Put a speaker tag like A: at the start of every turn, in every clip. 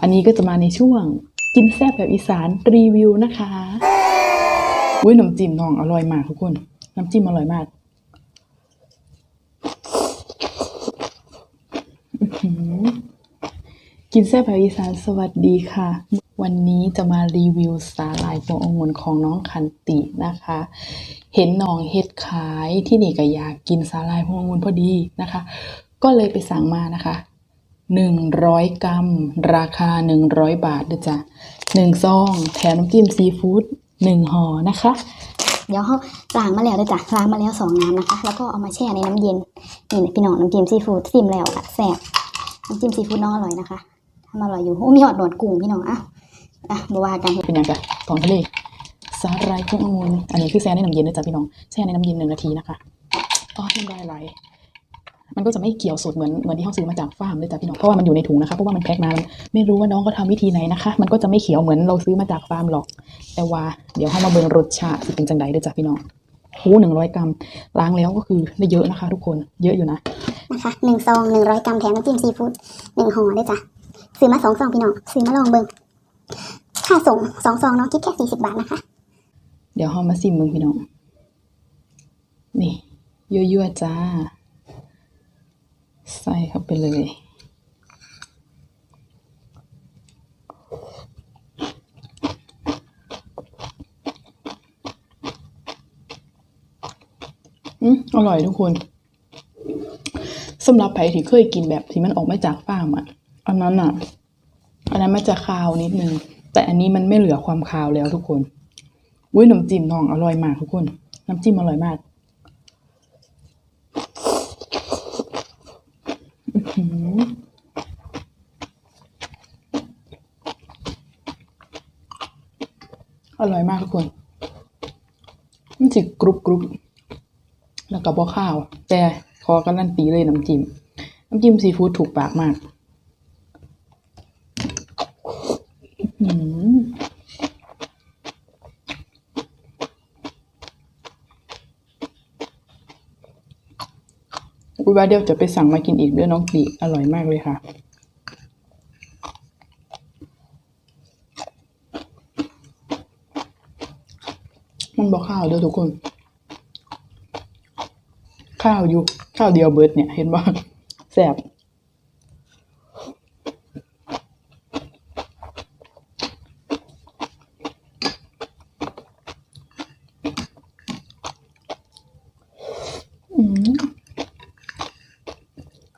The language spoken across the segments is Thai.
A: อันนี้ก็จะมาในช่วงกินแซ่บแบบอีสานรีวิวนะคะอุ้ยน้ำจิ้มน้องอร่อยมากทุกคน น้ำจิ้มอร่อยมากกินแซ่บแบบอีสานสวัสดีค่ะ วันนี้จะมารีวิวสาหร่ายพวงองุ่นของน้องคันตินะคะ เห็นน้องเฮ็ดขายที่นี่ก็อยากกินสาหร่ายพวงองุ่นพอดีนะคะ ก็เลยไปสั่งมานะคะ หนึ่งร้อยกรัม ราคาหนึ่งร้อยบาทด้วยจ้ะหนึ่งซอง แถมน้ำจิ้มซีฟู้ดหนึ่งห่อนะคะ
B: เดี๋ยวเขาล้างมาแล้วด้วยจ้ะล้างมาแล้วสองน้ำนะคะ แล้วก็เอามาแช่ในน้ำเย็นนี่นะพี่น้องน้ำจิ้มซีฟู้ดซิมแล้วค่ะแซ่บน้ำจิ้มซีฟู้ดน้องอร่อยนะคะทำอร่อยอยู่โอ้มีหอดหนวดกุ้งพี่น้องอะอะบัวากัน
A: เป็นยังไงของทะเลสาหร่ายพวงองุ่นอันนี้คือแช่ในน้ำเย็นนะจ๊ะพี่น้องแช่ในน้ำเย็นหนึ่งนาทีนะคะอ๋อน้ำลายไหล มันก็จะไม่เกี่ยวสดเหมือนเหมือนที่เขาซื้อมาจากฟาร์มเลยจ้ะพี่น้องเพราะว่ามันอยู่ในถุงนะคะเพราะว่ามันแพ็คมามันไม่รู้ว่าน้องเขาทำวิธีไหนนะคะ มันก็จะไม่เขียวเหมือนเราซื้อมาจากฟาร์มหรอก แต่ว่าเดี๋ยวเขามาเบิ่งรสชาติสิเป็นจังใดเด้อจ้ะพี่น้องหูหนึ่งร้อยกรัมล้างแล้วก็คือได้เยอะนะคะ ทุกคนเยอะอยู่นะ
B: นะคะหนึ่งซองหนึ่งร้อยกรัมแถมน้ำจิ้มซีฟู้ดหนึ่งห่อด้วยจ้ะซื้อมาสองซองพี่น้องซื้อมาลองเบิ่งค่าส่งสองซองน้องคิดแค่สี่สิบบาทนะคะ
A: เดี๋ยวเรามาซิมมึงพี่น้อง นี่ยั่วๆจ้า ใส่เข้าไปเลย อืมอร่อยทุกคนสำหรับใครที่เคยกินแบบที่มันออกมาจากฟาร์มอะ อันนั้นอะ อันนั้นมันจะคาวนิดนึง แต่อันนี้มันไม่เหลือความคาวแล้วทุกคนอุ้ยน้ำจิ้มน้องอร่อยมากทุกคน น้ำจิ้มอร่อยมาก อร่อยมากทุกคน มันจิกรุบกรุบแล้วก็บอข้าว แต่ขอการันตีเลยน้ำจิ้ม น้ำจิ้มซีฟู้ดถูกปากมาก อื้อหือ อุยว่าเดี๋ยวจะไปสั่งมากินอีกด้วยน้องกีอร่อยมากเลยค่ะมันบอกข้าวเด้อทุกคน ข้าวอยู่ข้าวเดียวเบิร์ดเนี่ยเห็นบ่แสบ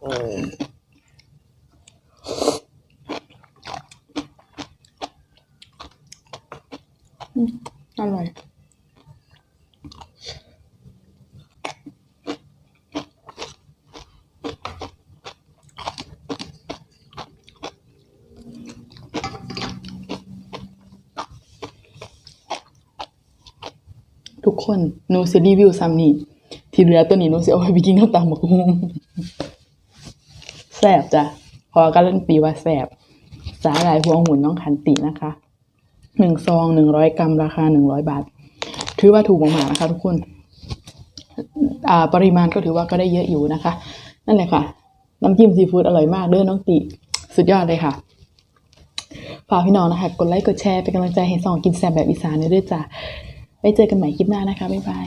A: อืมอร่อยทุกคนหนูสิรีวิวซ้ำนี่ ที่เหลือตัวนี้หนูสิเอาไปกินข้าวตำบักหุ่ง ซ่บจ้ะพอการันตีว่าแซ่บสาหร่ายพวงหุ่นน้องขันตินะคะหนึ่งซองหนึ่งร้อยกรัมราคาหนึ่งร้อยบาท ถือว่าถูกมากๆนะคะทุกคนอ่าปริมาณก็ถือว่าก็ได้เยอะอยู่นะคะ นั่นแหละค่ะ น้ำจิ้มซีฟู้ดอร่อยมากเด้อน้องติสุดยอดเลยค่ะฝากพี่น้องนะคะ กดไลค์กดแชร์เป็นกำลังใจให้สองกินแซ่บแบบอีสานด้วยจ้ะไว้เจอกันใหม่คลิปหน้านะคะ บ๊ายบาย